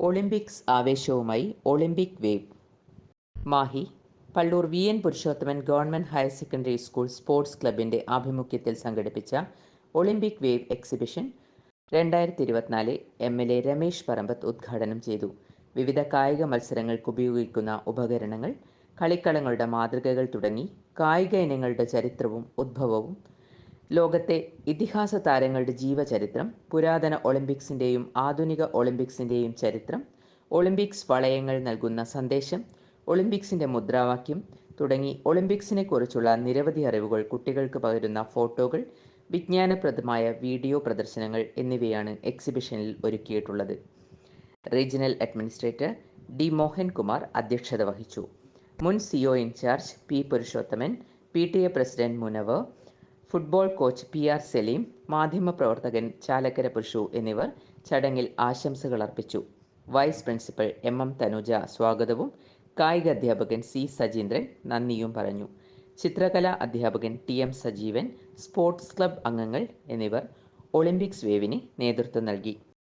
Olympics ആവേശവുമായി Olympic wave Mahe Palloor V. N. Purushothaman government higher secondary school sports ക്ലബിന്റെ ആഭിമുഖ്യത്തിൽ സംഘടിപ്പിച്ച Olympic wave exhibition രണ്ടായിരത്തി ഇരുപത്തിനാല് M. L. A. Ramesh Parambath ഉദ്ഘാടനം ചെയ്തു. വിവിധ കായിക മത്സരങ്ങൾക്ക് ഉപയോഗിക്കുന്ന ഉപകരണങ്ങൾ കളിക്കളങ്ങളുടെ മാതൃകകൾ തുടങ്ങി കായിക ഇനങ്ങളുടെ ചരിത്രവും ഉദ്ഭവവും ലോകത്തെ ഇതിഹാസ താരങ്ങളുടെ ജീവചരിത്രം പുരാതന ഒളിമ്പിക്സിന്റെയും ആധുനിക ഒളിമ്പിക്സിന്റെയും ചരിത്രം ഒളിമ്പിക്സ് വളയങ്ങൾ നൽകുന്ന സന്ദേശം ഒളിമ്പിക്സിന്റെ മുദ്രാവാക്യം തുടങ്ങി ഒളിമ്പിക്സിനെക്കുറിച്ചുള്ള നിരവധി അറിവുകൾ കുട്ടികൾക്ക് പകരുന്ന ഫോട്ടോകൾ വിജ്ഞാനപ്രദമായ വീഡിയോ പ്രദർശനങ്ങൾ എന്നിവയാണ് എക്സിബിഷനിൽ ഒരുക്കിയിട്ടുള്ളത്. Regional administrator D Mohan Kumar അധ്യക്ഷത വഹിച്ചു. മുൻ CO in-charge P Purushothaman P T A president Munavar football coach P R Saleem മാധ്യമപ്രവർത്തകൻ ചാലക്കര പുഷു എന്നിവർ ചടങ്ങിൽ ആശംസകൾ അർപ്പിച്ചു. Vice principal M M Thanuja സ്വാഗതവും കായിക അധ്യാപകൻ സി സജീന്ദ്രൻ നന്ദിയും പറഞ്ഞു. ചിത്രകലാ അധ്യാപകൻ T M Sajeevan sports club അംഗങ്ങൾ എന്നിവർ ഒളിമ്പിക്സ് വേവിന് നേതൃത്വം നൽകി.